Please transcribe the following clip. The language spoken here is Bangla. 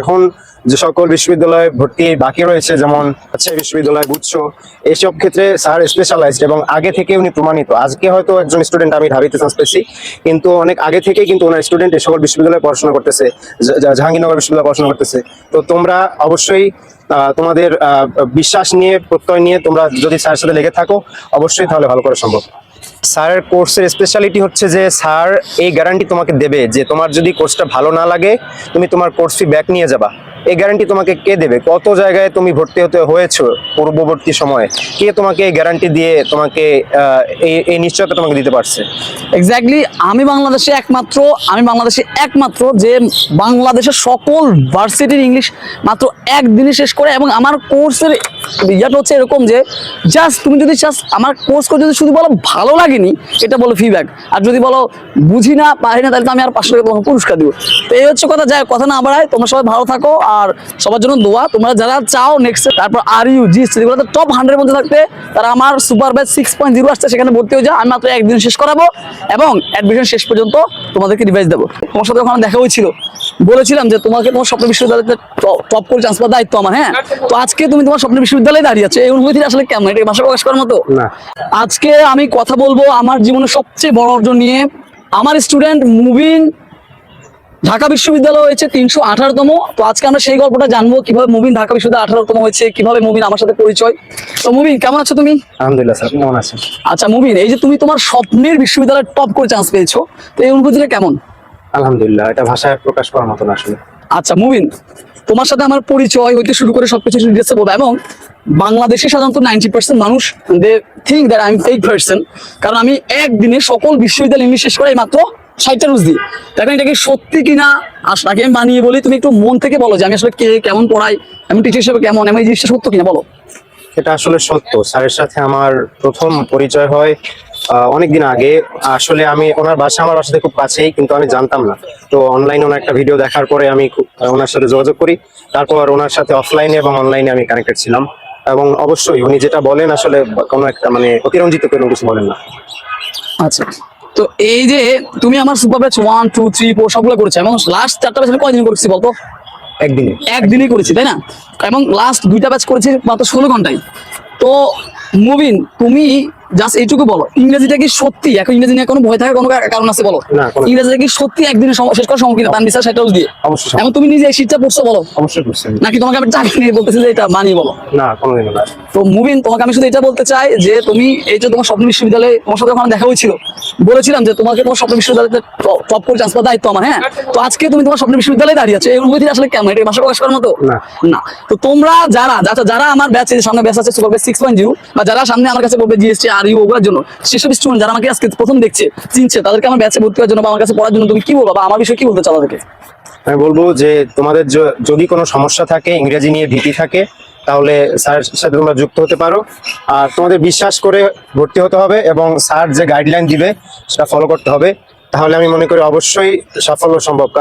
এখন যে সকল বিশ্ববিদ্যালয়ে ভর্তি বাকি রয়েছে, যেমন রাজশাহী বিশ্ববিদ্যালয় গুচ্ছ এইসব ক্ষেত্রে স্যার স্পেশালাইজড এবং আগে থেকে উনি প্রমাণিত। আজকে হয়তো একজন স্টুডেন্ট আমি ঢাবিতে চান্স কিন্তু অনেক আগে থেকেই কিন্তু ওনার স্টুডেন্ট এই সকল বিশ্ববিদ্যালয়ে পড়াশোনা করতেছে জাহাঙ্গীরনগর বিশ্ববিদ্যালয়ে পড়াশোনা করতেছে। তো তোমরা অবশ্যই তোমাদের বিশ্বাস নিয়ে, প্রত্যয় নিয়ে তোমরা যদি স্যারের সাথে লেগে থাকো, অবশ্যই তাহলে ভালো করা সম্ভব। স্যারের কোর্সের স্পেশালিটি হচ্ছে যে স্যার এই গ্যারান্টি তোমাকে দেবে যে তোমার যদি কোর্সটা ভালো না লাগে, তুমি তোমার কোর্স ফি ব্যাক নিয়ে যাবা। এই গ্যারান্টি তোমাকে কে দেবে? কত জায়গায় তুমি ভর্তি হতে হয়েছো পূর্ববর্তী সময়ে? কে তোমাকে এই গ্যারান্টি দিয়ে তোমাকে এই এই নিশ্চয়তা তোমাকে দিতে পারছে? এক্স্যাক্টলি আমি বাংলাদেশে একমাত্র, আমি বাংলাদেশে একমাত্র যে বাংলাদেশের সকল ভার্সিটির ইংলিশ মাত্র একদিনে শেষ করে এবং আমার কোর্সের ইয়াটা হচ্ছে এরকম যে জাস্ট তুমি যদি জাস্ট আমার কোর্স করে যদি শুধু বলো ভালো লাগেনি, এটা বলো ফিডব্যাক আর যদি বলো বুঝি না, পারি না, তাহলে তো আমি আর টাকা তোমাকে পুরস্কার দিব। তো এই হচ্ছে কথা যায় কথা না বাড়ায়, তোমরা সবাই ভালো থাকো, আর সবার জন্য দোয়া। তোমরা যারা চাও নেক্সট তারপর আর ইউ জি যেগুলো টপ হান্ড্রেড মধ্যে থাকতে তারা আমার super batch six point zero আসছে, সেখানে ভর্তি হয়ে যাও। আমি মাত্র একদিন শেষ করাবো, এবং অ্যাডমিশন শেষ পর্যন্ত তোমাদেরকে রিভাইজ দেবো। তোমার সাথে ওখানে দেখা হয়েছিল। বলেছিলাম যে তোমাকে তোমার স্বপ্ন বিশ্ববিদ্যালয়তে টপ করে চান্স পাওয়ার দায়িত্ব আমার হ্যাঁ? তো আজকে তুমি তোমার স্বপ্ন বিশ্ববিদ্যালয়ে দাঁড়িয়ে আছো এই অনুভূতি আসলে কেমন? এটা ভাষা প্রকাশ করার মতো? আজকে আমি কথা বলব আমার জীবনের সবচেয়ে বড় অর্জন নিয়ে। আমার স্টুডেন্ট মুবিন ঢাকা বিশ্ববিদ্যালয় হয়েছে তিনশো আঠারোতম। তো আজকে আমরা সেই গল্পটা জানব কীভাবে মুবিন ঢাকা বিশ্ববিদ্যালয় আঠারোতম হয়েছে কীভাবে মুবিন আমার সাথে পরিচয়। তো মুবিন কেমন আছো তুমি? আলহামদুলিল্লাহ স্যার কেমন আছেন? আচ্ছা মুবিন এই যে তুমি তোমার স্বপ্নের বিশ্ববিদ্যালয়ে টপ করে চান্স পেয়েছ তো এই অনুভূতিটা কেমন? আলহামদুলিল্লাহ এটা ভাষায় প্রকাশ করার মতো না আসলে। আচ্ছা মুবিন তোমার সাথে আমার পরিচয় হইতে শুরু করে সবকিছু ডিটেলসে বলব এবং বাংলাদেশে সাধারণত নাইনটি পার্সেন্ট মানুষ they think that I am fake person কারণ আমি একদিনে সকল বিশ্ববিদ্যালয় ইংলিশ শেষ করে মাত্র ষাটটা রোজ দিই। এখন এটা কি সত্যি কিনা আসলে আমি বানিয়ে বলি তুমি একটু মন থেকে বলো যে আমি আসলে কে কেমন পড়াই আমি টিচার হিসেবে কেমন আমি এই জিনিসটা সত্য কিনা বলো। এটা আসলে সত্য। স্যারের সাথে আমার প্রথম পরিচয় হয় অনেকদিন আগে আসলে আমি ওনার বাসা আমার বাসাতে খুব কাছেই কিন্তু আমি জানতাম না। তো অনলাইনে ওনার একটা ভিডিও দেখার পরে আমি খুব ওনার সাথে যোগাযোগ করি। তারপর ওনার সাথে অফলাইনে এবং অনলাইনে আমি কানেক্টেড ছিলাম। এবং অবশ্যই উনি যেটা বলেন আসলে কোনো একটা মানে অতিরঞ্জিত কোনো কিছু বলেন না। আচ্ছা। তো এই যে তুমি আমার super batch one two three four সবগুলো করেছ এবং লাস্ট চারটা ব্যাচ আমি কয়দিন করেছি বলতো? একদিনে। একদিনই করেছি তাই না? এবং লাস্ট দুইটা ব্যাচ করেছি মাত্র ষোলো ঘন্টায়। তো মুবিন তুমি জাস্ট এইটুকু বলো। ইংরেজিটা কি সত্যি? এখন ইংরেজি নিয়ে কোনো ভয় থাকার কোনো কারণ আছে বলো? ইংরেজিটা কি সত্যি একদিনে শেষ করার সম্মুখীন? তার বিচার সেটা দিয়ে। এখন তুমি নিজে এই শীতটা পড়ছো বলো। অবশ্যই নাকি তোমাকে আমি চাকরি নিয়ে বলতেছি যে এটা মানি বলো? না কোনোদিনও না। তো মুবিন তোমাকে আমি শুধু এটা বলতে চাই যে তুমি এই যে তোমার স্বপ্ন বিশ্ববিদ্যালয়ে তোমার সাথে ওখানে দেখা হয়েছিল বলেছিলাম যে তোমাকে তোমার স্বপ্ন বিশ্ববিদ্যালয়তে টপ করে চান্স পাওয়ার দায়িত্ব আমার হ্যাঁ? তো আজকে তুমি তোমার স্বপ্ন বিশ্ববিদ্যালয়ে দাঁড়িয়ে আছো এই অনুভূতি আসলে কেমন? এটা ভাষা প্রকাশ করার মতো? না। তো তোমরা যারা যারা আমার ব্যাচে সামনে ব্যাচ আছে super batch six point zero বা যারা সামনে আমার কাছে বলবে জিএসটি ওগুলোর জন্য, সেসব স্টুডেন্ট যারা আমাকে আজকে প্রথম দেখছে, চিনছে, তাদেরকে আমার ব্যাচে ভর্তি হওয়ার জন্য বা আমার কাছে পড়ার জন্য তুমি কি আমার বিষয়ে কি বলতে চাও তাদেরকে? আমি বলব যে তোমাদের যদি কোনো সমস্যা থাকে, ইংরেজি নিয়ে ভীতি থাকে, তাহলে স্যারের সাথে তোমরা যুক্ত হতে পারো। আর তোমাদের বিশ্বাস করে ভর্তি হতে হবে এবং স্যার যে গাইডলাইন দিবে, সেটা ফলো করতে হবে। তাহলে আমি মনে করি অবশ্যই সাফল্য সম্ভব। কারণ